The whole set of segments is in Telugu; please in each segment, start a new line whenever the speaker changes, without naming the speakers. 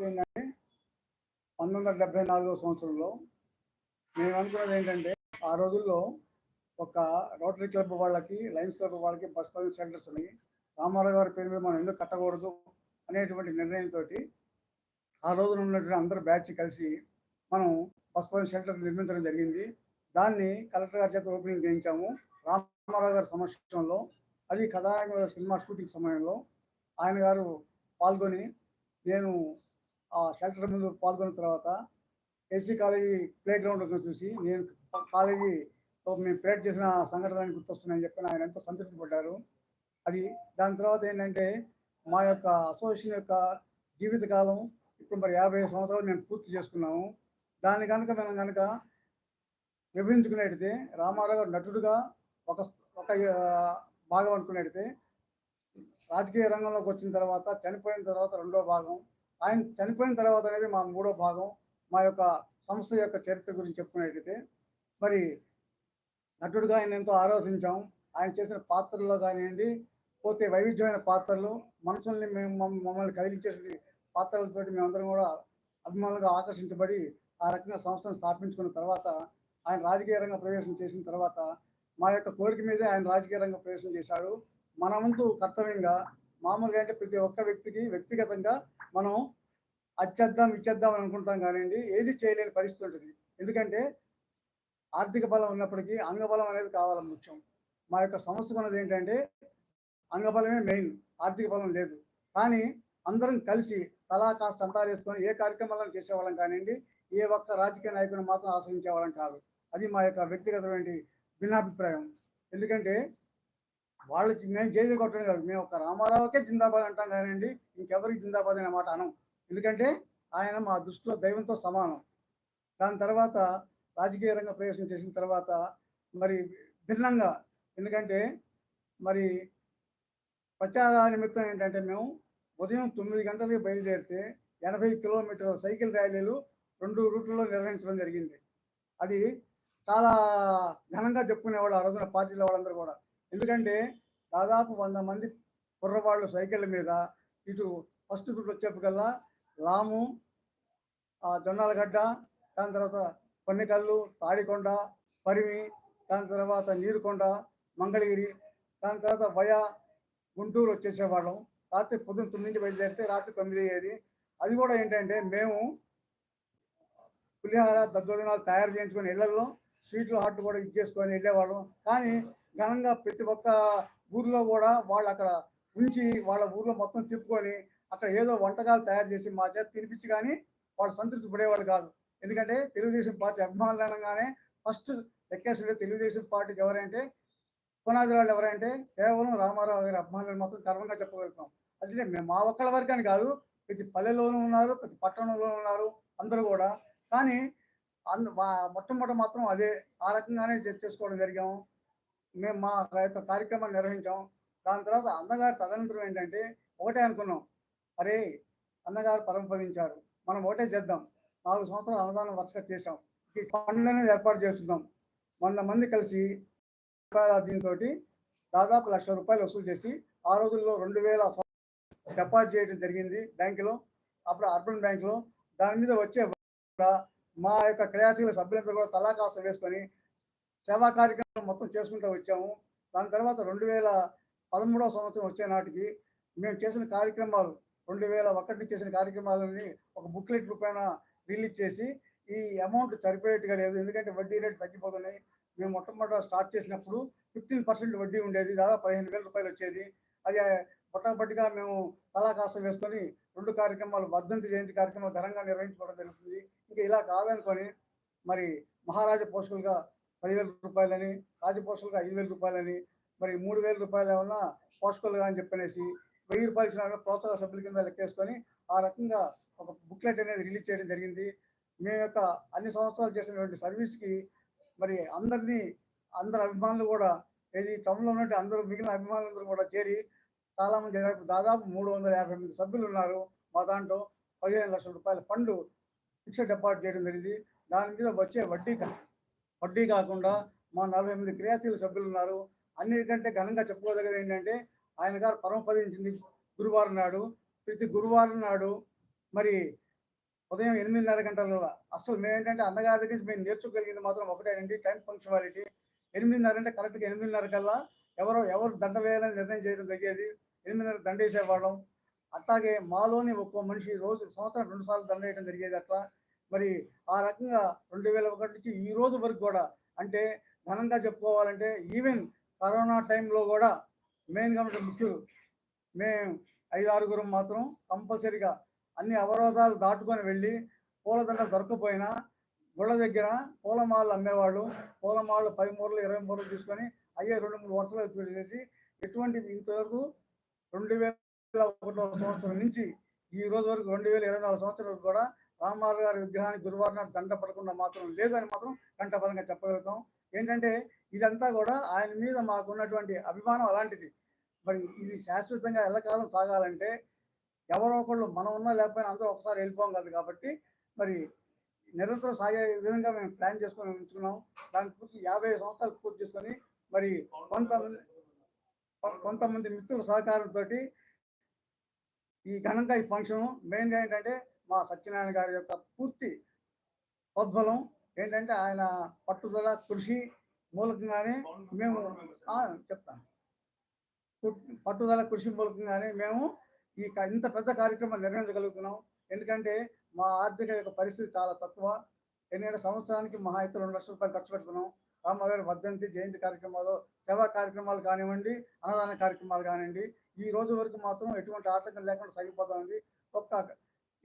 తర్వాత ఏంటంటే పంతొమ్మిది వందల డెబ్బై నాలుగో సంవత్సరంలో మేము అనుకున్నది ఏంటంటే ఆ రోజుల్లో ఒక రోటరీ క్లబ్ వాళ్ళకి లయన్స్ క్లబ్ వాళ్ళకి బస్ పది షెల్టర్స్ ఉన్నాయి. రామారావు గారి పేరు మీద మనం ఎందుకు కట్టకూడదు అనేటువంటి నిర్ణయంతో ఆ రోజున ఉన్నటువంటి అందరూ బ్యాచ్ కలిసి మనం బస్ పది షెల్టర్ నిర్మించడం జరిగింది. దాన్ని కలెక్టర్ గారి చేత ఓపెనింగ్ చేయించాము. రామారావు గారి సమక్షంలో అది కథానాయక సినిమా షూటింగ్ సమయంలో ఆయన గారు పాల్గొని నేను ఆ షెల్టర్ ముందు పాల్గొన్న తర్వాత ఏసీ కాలేజీ ప్లే గ్రౌండ్ చూసి నేను కాలేజీ మేము ప్రేట్ చేసిన సంఘటన గుర్తొస్తున్నాయని చెప్పి ఆయన ఎంతో సంతృప్తి పడ్డారు. అది దాని తర్వాత ఏంటంటే మా యొక్క అసోసియేషన్ యొక్క జీవితకాలం ఇప్పుడు మరి యాభై సంవత్సరాలు మేము పూర్తి చేసుకున్నాము. దాని కనుక మనం కనుక విభజించుకునేటితే రామారావు గారు నటుడుగా ఒక ఒక భాగం అనుకునేటితే రాజకీయ రంగంలోకి వచ్చిన తర్వాత చనిపోయిన తర్వాత రెండో భాగం ఆయన చనిపోయిన తర్వాత అనేది మా మూడో భాగం మా యొక్క సంస్థ యొక్క చరిత్ర గురించి చెప్పుకునేటైతే మరి నటుడుగా ఆయన ఎంతో ఆరాధించాం. ఆయన చేసిన పాత్రల్లో కానివ్వండి పోతే వైవిధ్యమైన పాత్రలు మనుషుల్ని మేము మమ్మల్ని కదిలించేటువంటి పాత్రలతోటి మేమందరం కూడా అభిమానులుగా ఆకర్షించబడి ఆ రకంగా సంస్థను స్థాపించుకున్న తర్వాత ఆయన రాజకీయ రంగ ప్రవేశం చేసిన తర్వాత మా యొక్క కోరిక మీదే ఆయన రాజకీయ రంగ ప్రవేశం చేశాడు. మన వంతు కర్తవ్యంగా మామూలుగా అంటే ప్రతి ఒక్క వ్యక్తికి వ్యక్తిగతంగా మనం అచ్చేద్దాం ఇచ్చేద్దాం అని అనుకుంటాం కానివ్వండి ఏది చేయలేని పరిస్థితి ఉంటుంది. ఎందుకంటే ఆర్థిక బలం ఉన్నప్పటికీ అంగబలం అనేది కావాలి ముఖ్యం. మా యొక్క సమస్య ఉన్నది ఏంటంటే అంగబలమే మెయిన్ ఆర్థిక బలం లేదు. కానీ అందరం కలిసి తలా కాస్త అంతా వేసుకొని ఏ కార్యక్రమాలను చేసేవాళ్ళం కానివ్వండి ఏ ఒక్క రాజకీయ నాయకుని మాత్రం ఆశ్రయించేవాళ్ళం కాదు. అది మా యొక్క వ్యక్తిగతమైన భిన్నాభిప్రాయం. ఎందుకంటే వాళ్ళు మేము జైలు కొట్టడం కాదు. మేము ఒక రామారావుకే జిందాబాద్ అంటాం కానివ్వండి ఇంకెవరికి జిందాబాద్ అనే మాట అనం ఎందుకంటే ఆయన మా దృష్టిలో దైవంతో సమానం. దాని తర్వాత రాజకీయ రంగ ప్రవేశం చేసిన తర్వాత మరి భిన్నంగా ఎందుకంటే మరి ప్రచార నిమిత్తం ఏంటంటే మేము ఉదయం తొమ్మిది గంటలకు బయలుదేరితే ఎనభై కిలోమీటర్ల సైకిల్ ర్యాలీలు రెండు రూట్లలో నిర్వహించడం జరిగింది. అది చాలా ఘనంగా చెప్పుకునేవాళ్ళు ఆ రోజున పార్టీలో వాళ్ళందరూ కూడా. ఎందుకంటే దాదాపు వంద మంది కుర్రవాళ్ళు సైకిళ్ళ మీద ఇటు ఫస్ట్ రూట్ వచ్చేప్పటికల్లా లాము ఆ జొన్నాలగడ్డ దాని తర్వాత పన్నికల్లు తాడికొండ పరిమి దాని తర్వాత నీరుకొండ మంగళగిరి దాని తర్వాత వయ గుంటూరు వచ్చేసేవాళ్ళం. రాత్రి పొద్దున్న తొమ్మిది బయలుదేరితే రాత్రి తొమ్మిది అయ్యేది. అది కూడా ఏంటంటే మేము పులిహార దద్దోజనాలు తయారు చేయించుకొని ఇళ్ళలో స్వీట్లు హాట్లు కూడా ఇచ్చేసుకొని వెళ్ళేవాళ్ళం. కానీ ఘనంగా ప్రతి ఒక్క ఊర్లో కూడా వాళ్ళు అక్కడ ఉంచి వాళ్ళ ఊర్లో మొత్తం తిప్పుకొని అక్కడ ఏదో వంటకాలు తయారు చేసి మా చేత తినిపించి కానీ వాళ్ళు సంతృప్తి పడేవాళ్ళు కాదు. ఎందుకంటే తెలుగుదేశం పార్టీ అభిమానులు అనగానే ఫస్ట్ ఎక్కేసిన తెలుగుదేశం పార్టీకి ఎవరంటే పునాది వాళ్ళు ఎవరంటే కేవలం రామారావు గారి అభిమానులు మాత్రం గర్వంగా చెప్పగలుగుతాం. అంటే మేము మా ఒక్కళ్ళ వరకని కాదు ప్రతి పల్లెలోనూ ఉన్నారు ప్రతి పట్టణంలోనూ ఉన్నారు అందరూ కూడా. కానీ అంద మొట్టమొదటి మాత్రం అదే ఆ రకంగానే చేసుకోవడం జరిగాము. మేము మా యొక్క కార్యక్రమాన్ని నిర్వహించాం దాని తర్వాత అన్నగారి తదనంతరం ఏంటంటే ఒకటే అనుకున్నాం. అరే అన్నగారు పరంపరించారు మనం ఒకటే చేద్దాం. నాలుగు సంవత్సరాలు అన్నదానం వరుసగా చేశాం. ఈ పండుగ ఏర్పాటు చేస్తున్నాం. వంద మంది కలిసి దీంతో దాదాపు లక్ష రూపాయలు వసూలు చేసి ఆ రోజుల్లో రెండు వేల డిపాజిట్ చేయడం జరిగింది బ్యాంకులో. అప్పుడు అర్బన్ బ్యాంకులో దాని మీద వచ్చే కూడా మా యొక్క క్రియాశీల సభ్యులంతా కూడా తలా వేసుకొని సేవా కార్యక్రమం మొత్తం చేసుకుంటూ వచ్చాము. దాని తర్వాత రెండు వేల పదమూడవ సంవత్సరం వచ్చే నాటికి మేము చేసిన కార్యక్రమాలు రెండు వేల ఒకటి చేసిన కార్యక్రమాలని ఒక బుక్లెట్ రూపాయన రిలీజ్ చేసి ఈ అమౌంట్ సరిపోయేట్టుగా లేదు. ఎందుకంటే వడ్డీ రేటు తగ్గిపోతున్నాయి. మేము మొట్టమొదట స్టార్ట్ చేసినప్పుడు ఫిఫ్టీన్ పర్సెంట్ వడ్డీ ఉండేది. దాదాపు పదిహేను వేల రూపాయలు వచ్చేది. అది పొట్టబట్టిగా మేము తలా వేసుకొని రెండు కార్యక్రమాలు వర్ధంతి జయంతి కార్యక్రమాలు ఘనంగా నిర్వహించుకోవడం జరుగుతుంది. ఇంకా ఇలా కాదనుకొని మరి మహారాజా పోషకులుగా పదివేల రూపాయలని రాజపోషకులుగా ఐదు వేల రూపాయలని మరి మూడు వేల రూపాయలు ఏమన్నా పోషకులుగా అని చెప్పనేసి వెయ్యి రూపాయలు ఇచ్చిన ప్రోత్సాహ సభ్యుల కింద లెక్కేసుకొని ఆ రకంగా ఒక బుక్లెట్ అనేది రిలీజ్ చేయడం జరిగింది. మేము యొక్క అన్ని సంవత్సరాలు చేసినటువంటి సర్వీస్కి మరి అందరినీ అందరి అభిమానులు కూడా ఏది టౌన్లో ఉన్నట్టు అందరూ మిగిలిన అభిమానులందరూ కూడా చేరి చాలా మంది దాదాపు- మూడు వందల యాభై మంది సభ్యులు ఉన్నారు మా దాంట్లో. పదిహేను లక్షల రూపాయల ఫండ్ ఫిక్స్డ్ డిపాజిట్ చేయడం జరిగింది. దాని మీద వచ్చే వడ్డీ వడ్డీ కాకుండా మా నలభై ఎనిమిది క్రియాశీల సభ్యులు ఉన్నారు. అన్నిటికంటే ఘనంగా చెప్పుకోదగ్గది ఏంటంటే ఆయన గారు పరమపదించింది గురువారం నాడు. ప్రతి గురువారం నాడు మరి ఉదయం ఎనిమిదిన్నర గంటల అసలు మేము ఏంటంటే అన్నగారి దగ్గర మేము నేర్చుకోగలిగింది మాత్రం ఒకటేనండి టైం పంక్చువాలిటీ. ఎనిమిదిన్నర అంటే కరెక్ట్గా ఎనిమిదిన్నర కల్లా ఎవరో ఎవరు దండ వేయాలని నిర్ణయం చేయడం జరిగేది. ఎనిమిదిన్నర దండ వేసేవాళ్ళం అట్లాగే మాలోని ఒక్కో మనిషి రోజు సంవత్సరం రెండు సార్లు దండ వేయడం జరిగేది అట్లా. మరి ఆ రకంగా రెండు వేల ఒకటి నుంచి ఈ రోజు వరకు కూడా అంటే ఘనంగా చెప్పుకోవాలంటే ఈవెన్ కరోనా టైంలో కూడా మెయిన్గా ఉన్న ముఖ్యులు. మేము ఐదు ఆరుగురు మాత్రం కంపల్సరీగా అన్ని అవరోధాలు దాటుకొని వెళ్ళి పూలదండ దొరకపోయినా గుళ్ళ దగ్గర పూలమాలలు అమ్మేవాళ్ళు. పూలమాలలు పది మూరలు ఇరవై మూరలు తీసుకొని అయ్యే రెండు మూడు వరుసలు చేసి ఎటువంటి ఇంతవరకు రెండు వేల ఒకటో సంవత్సరం నుంచి ఈ రోజు వరకు రెండు వేల ఇరవై నాలుగు సంవత్సరం వరకు కూడా రామారావు గారి విగ్రహానికి గురువారం నాడు దండ పడకుండా మాత్రం లేదని మాత్రం కంఠపదంగా చెప్పగలుగుతాం. ఏంటంటే ఇదంతా కూడా ఆయన మీద మాకున్నటువంటి అభిమానం అలాంటిది. మరి ఇది శాశ్వతంగా ఎల్లకాలం సాగాలంటే ఎవరో ఒకళ్ళు మనం ఉన్నా లేకపోయినా అందరూ ఒకసారి వెళ్ళిపోం కాదు కాబట్టి మరి నిరంతరం సాగే విధంగా మేము ప్లాన్ చేసుకొని ఉంచుకున్నాం. దాని పూర్తి యాభై సంవత్సరాలు పూర్తి చేసుకొని మరి కొంతమంది కొంతమంది మిత్రుల సహకారంతో ఈ ఘనంగా ఈ ఫంక్షన్ మెయిన్గా ఏంటంటే మా సత్యనారాయణ గారి యొక్క పూర్తి ప్రోద్బలం ఏంటంటే ఆయన పట్టుదల కృషి మూలకంగానే మేము చెప్తాను. పట్టుదల కృషి మూలకంగానే మేము ఈ క- ఇంత పెద్ద కార్యక్రమం నిర్వహించగలుగుతున్నాం. ఎందుకంటే మా ఆర్థిక యొక్క పరిస్థితి చాలా తక్కువ. ఎందుకంటే సంవత్సరానికి మహా అయితే రెండు లక్షల రూపాయలు ఖర్చు పెడుతున్నాం. రామగారి వర్ధంతి జయంతి కార్యక్రమాలు సేవా కార్యక్రమాలు కానివ్వండి అన్నదాన కార్యక్రమాలు కానివ్వండి ఈ రోజు వరకు మాత్రం ఎటువంటి ఆటంకం లేకుండా సాగిపోతామండి. ఒక్క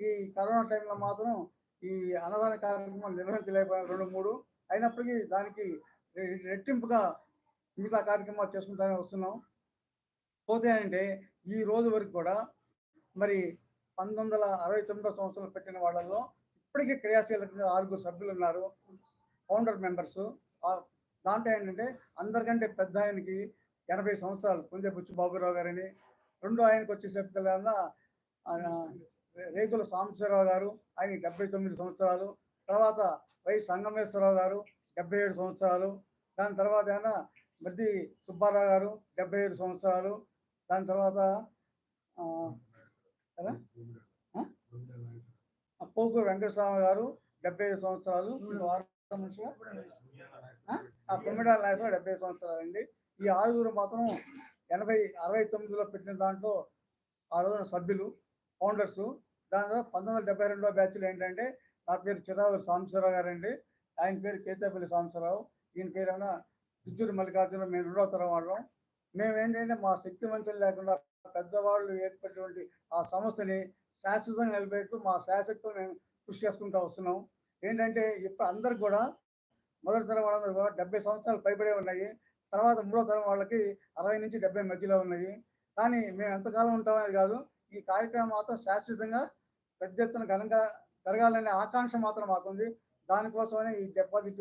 ఈ కరోనా టైంలో మాత్రం ఈ అన్నదాన కార్యక్రమాలు నిర్వహించలేకపోయాం రెండు మూడు. అయినప్పటికీ దానికి రెట్టింపుగా మిగతా కార్యక్రమాలు చేసుకుంటానే వస్తున్నాం. పోతే అంటే ఈ రోజు వరకు కూడా మరి పంతొమ్మిది వందల అరవై తొమ్మిదో సంవత్సరంలో పెట్టిన వాళ్ళల్లో ఇప్పటికీ క్రియాశీలకంగా ఆరుగురు సభ్యులు ఉన్నారు. ఫౌండర్ మెంబర్స్ దాంట్లో ఏంటంటే అందరికంటే పెద్ద ఆయనకి ఎనభై సంవత్సరాలు పుంజ బుచ్చు బాబురావు గారని రెండో ఆయనకు వచ్చేసరికల్లా ఆయన రేకుల సాంబశివరావు గారు ఆయన డెబ్బై తొమ్మిది సంవత్సరాలు తర్వాత వై సంగమేశ్వరరావు గారు డెబ్బై ఏడు సంవత్సరాలు దాని తర్వాత ఆయన మద్ది సుబ్బారావు గారు డెబ్బై ఏడు సంవత్సరాలు దాని తర్వాత పోకు వెంకటస్వామి గారు డెబ్బై ఐదు సంవత్సరాలు ఇంకో ఆరు ఆ? డెబ్బై సంవత్సరాలు అండి. ఈ ఆరుగురు మాత్రం ఎనభై అరవై తొమ్మిదిలో పెట్టిన దాంట్లో ఆ రోజున సభ్యులు ఫౌండర్స్. దాని తర్వాత పంతొమ్మిది వందల డెబ్బై రెండో బ్యాచ్లో ఏంటంటే నా పేరు చిరావు సాంబశివరావు గారు అండి ఆయన పేరు కేతేపల్లి సాంబశివరావు. ఈయన పేరు ఏమన్నా దుద్దూరు మల్లికార్జున మేము రెండో తరం వాళ్ళం. మేము ఏంటంటే మా శక్తి మంచం లేకుండా పెద్దవాళ్ళు ఏర్పడినటువంటి ఆ సంస్థని శాశ్వతంగా నిలబెట్టు మా శాశ్వతతో మేము కృషి చేసుకుంటూ వస్తున్నాం. ఏంటంటే ఇప్పుడు అందరికి కూడా మొదటి తరం వాళ్ళందరూ కూడా డెబ్బై సంవత్సరాలు పైబడే ఉన్నాయి. తర్వాత మూడో తరం వాళ్ళకి అరవై నుంచి డెబ్బై మధ్యలో ఉన్నాయి. కానీ మేము ఎంతకాలం ఉంటామనేది కాదు. ఈ కార్యక్రమం మాత్రం శాశ్వతంగా పెద్ద ఎత్తున ఘనంగా జరగాలనే ఆకాంక్ష మాత్రం మాకుంది. దానికోసమనే ఈ డిపాజిట్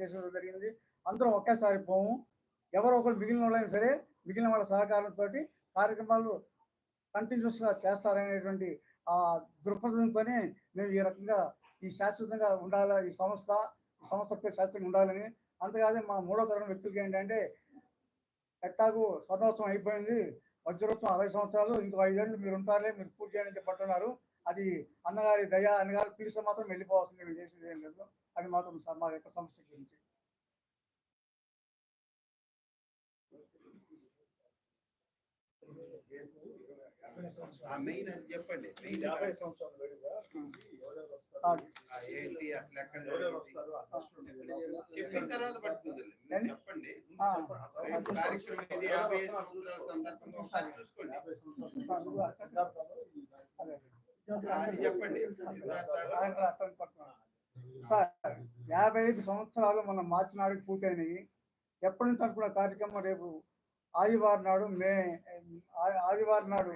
చేసడం జరిగింది. అందరం ఒకేసారి పోము. ఎవరో ఒకరు మిగిలిన వాళ్ళైనా సరే మిగిలిన వాళ్ళ సహకారంతో కార్యక్రమాలు కంటిన్యూస్గా చేస్తారనేటువంటి ఆ దృక్పథంతోనే మేము ఈ రకంగా ఈ శాశ్వతంగా ఉండాలి ఈ సంస్థ ఈ సంస్థ పేరు శాశ్వతంగా ఉండాలని. అంతేకాదు మా మూడో తరగతి వ్యక్తులకి ఏంటంటే ఎట్టాకు స్వర్ణోత్సవం అయిపోయింది. వజ్రోత్సవం అరవై సంవత్సరాలు ఇంకో ఐదేళ్ళు మీరు ఉంటారులే మీరు పూర్తి చేయాలని చెప్పట్టున్నారు అది అన్నగారి దయ అన్నగారి పిలిస్తే మాత్రం వెళ్ళిపోవాల్సింది మేము చేసేది ఏం లేదు. అది మాత్రం మా యొక్క సంస్థ గురించి.
ఆ మెయిన్ చెప్పండి. మెయిన్ ఏంటి ఎక్కడ? చెప్పిన తర్వాత పట్టుకుంది? చెప్పండి. కార్యక్రమం ఇది యాభై ఐదు సంవత్సరాల సందర్భంగా ఒకసారి చూసుకోండి. చెప్పండి.
సార్ యాభై ఐదు సంవత్సరాలు మన మార్చి నాడుకి పూర్తయినాయి. ఎప్పటి నుంచి అనుకున్న కార్యక్రమం రేపు ఆదివారం నాడు మే ఆదివారం నాడు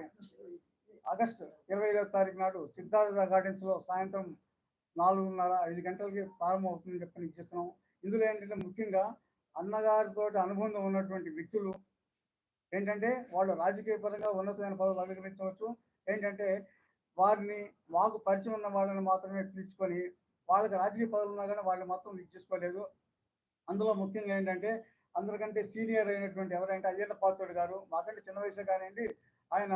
ఆగస్టు ఇరవై ఐదవ తారీఖు నాడు సిద్ధార్థ గార్డెన్స్లో సాయంత్రం నాలుగున్నర ఐదు గంటలకి ప్రారంభం అవుతుందని చెప్పి ఇచ్చిస్తున్నాం ఇందులో ఏంటంటే ముఖ్యంగా అన్నగారితో అనుబంధం ఉన్నటువంటి వ్యక్తులు ఏంటంటే వాళ్ళు రాజకీయ పరంగా ఉన్నతమైన పదవులు అలంకరించవచ్చు ఏంటంటే వారిని మాకు పరిచయం ఉన్న వాళ్ళని మాత్రమే పిలుచుకొని వాళ్ళకి రాజకీయ పదవులు ఉన్నా కానీ వాళ్ళు మాత్రం ఇచ్చేసుకోలేదు అందులో ముఖ్యంగా ఏంటంటే అందరికంటే సీనియర్ అయినటువంటి ఎవరంటే అయ్యన్న పాత్రుడు గారు మాకంటే చిన్న వయసు కానివ్వండి ఆయన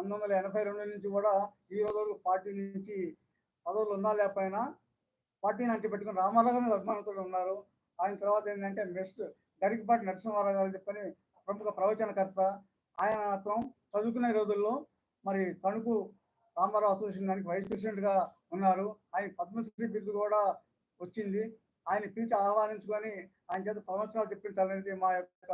పంతొమ్మిది వందల ఎనభై రెండు నుంచి కూడా ఈ రోజు వరకు పార్టీ నుంచి పదవులు ఉన్నా లేకపోయినా పార్టీని అంటిపెట్టుకుని రామారావు గారు ఉన్నారు. ఆయన తర్వాత ఏంటంటే నెక్స్ట్ గరికపాటి నరసింహారావు గారు చెప్పని ప్రముఖ ప్రవచనకర్త. ఆయన మాత్రం చదువుకునే రోజుల్లో మరి తణుకు రామారావు అసోసియేషన్ దానికి వైస్ ప్రెసిడెంట్గా ఉన్నారు. ఆయన పద్మశ్రీ బిరుదు కూడా వచ్చింది. ఆయన పిలిచి ఆహ్వానించుకొని ఆయన చేత ప్రవచనాలు చెప్పించాలనేది మా యొక్క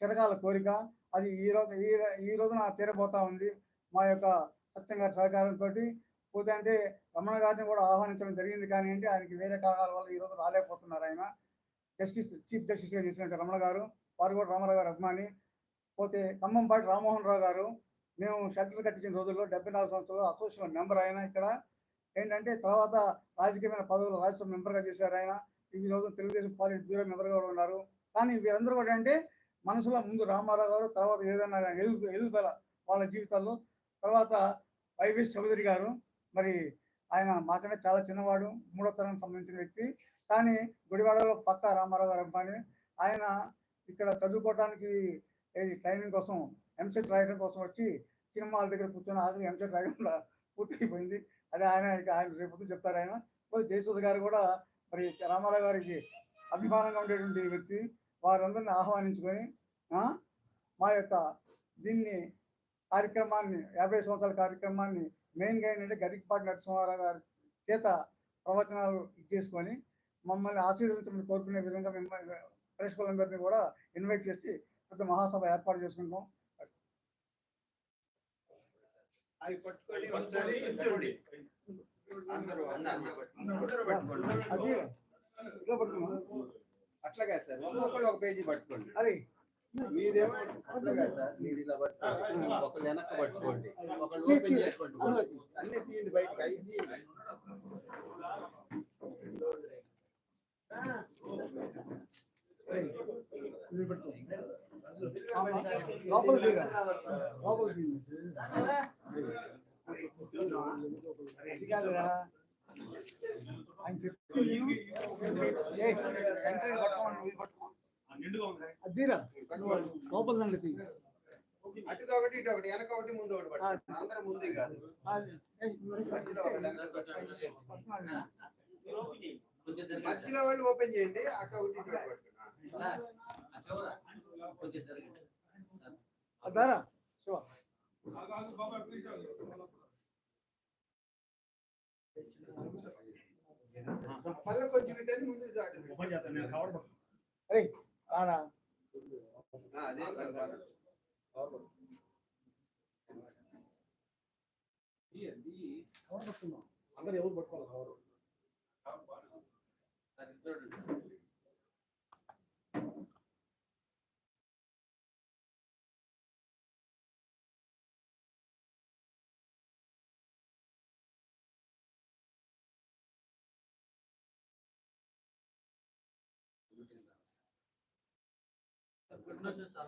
చిరకాల కోరిక. అది ఈ రోజు ఈ ఈ రోజున తీరబోతా ఉంది. మా యొక్క సత్యం గారి సహకారంతో పోతే అంటే రమణ గారిని కూడా ఆహ్వానించడం జరిగింది కానివ్వండి ఆయనకి వేరే కారణాల వల్ల ఈ రాలేకపోతున్నారు ఆయన. జస్టిస్ చీఫ్ జస్టిస్గా చేసినట్టు రమణ గారు వారు కూడా రామారావు గారు అభిమాని. పోతే ఖమ్మంపాటి రామ్మోహన్ రావు గారు మేము షెల్టర్ కట్టించిన రోజుల్లో డెబ్బై నాలుగు సంవత్సరాలు అసోసియేషన్ మెంబర్ ఆయన ఇక్కడ. ఏంటంటే తర్వాత రాజకీయమైన పదవులు రాజ్యసభ మెంబర్గా చేశారు ఆయన. ఈ రోజు తెలుగుదేశం పాలిట్ బ్యూరో మెంబర్గా కూడా ఉన్నారు. కానీ వీరందరూ కూడా అంటే మనసులో ముందు రామారావు గారు తర్వాత ఏదైనా ఎదుగు ఎదుగుదల వాళ్ళ జీవితాల్లో తర్వాత వైవి చౌదరి గారు మరి ఆయన మాకంటే చాలా చిన్నవాడు మూడో తరానికి సంబంధించిన వ్యక్తి. కానీ గుడివాడలో పక్క రామారావు గారు అభిమాని ఆయన ఇక్కడ చదువుకోవడానికి ట్రైనింగ్ కోసం ఎంసెట్ రాయడం కోసం వచ్చి సినిమాల దగ్గర కూర్చొని ఆఖరి ఎంసెట్ రాయడం పూర్తయిపోయింది. అదే ఆయన ఇక ఆయన రేపు చెప్తారు ఆయన. పోతే జయసూద్ గారు కూడా మరి రామారావు గారికి అభిమానంగా ఉండేటువంటి వ్యక్తి. వారందరిని ఆహ్వానించుకొని మా యొక్క దీన్ని కార్యక్రమాన్ని యాభై సంవత్సరాల కార్యక్రమాన్ని మెయిన్గా ఏంటంటే గరికపాటి నరసింహారావు గారి చేత ప్రవచనాలు ఇచ్చేసుకొని మమ్మల్ని ఆశీర్వదించమని కోరుకునే విధంగా మిమ్మల్ని ప్రేక్షకులందరినీ కూడా ఇన్వైట్ చేసి పెద్ద మహాసభ ఏర్పాటు చేసుకుంటాం
అవి పట్టుకొని ఒకసారి అట్లాగా సార్ ఒక్కొక్కరు ఒక పేజీ పట్టుకోండి. మీరేమో అట్లాగా సార్. మీరు ఇలా పట్టుకోండి. ఒకళ్ళు వెనక్కి పట్టుకోండి. ఒకళ్ళు ఓపెన్ చేసి పట్టుకోండి అన్ని తీయండి బయటకు. అవి తీయండి.
లోపల కాదురా ఆయన లోపల తీ.
అటు ఒకటి ఇటు ఒకటి వెనక ఒకటి ముందు ఒకటి అందరూ ముందు కాదు. మధ్యలో వాళ్ళు ఓపెన్ చేయండి అటు ఒకటి ఇటు. మళ్ళీ కొంచెం ఇటు ముందు కదా.
అందరు ఎవరు పట్టుకోవాలి? కవరు.
那就是三。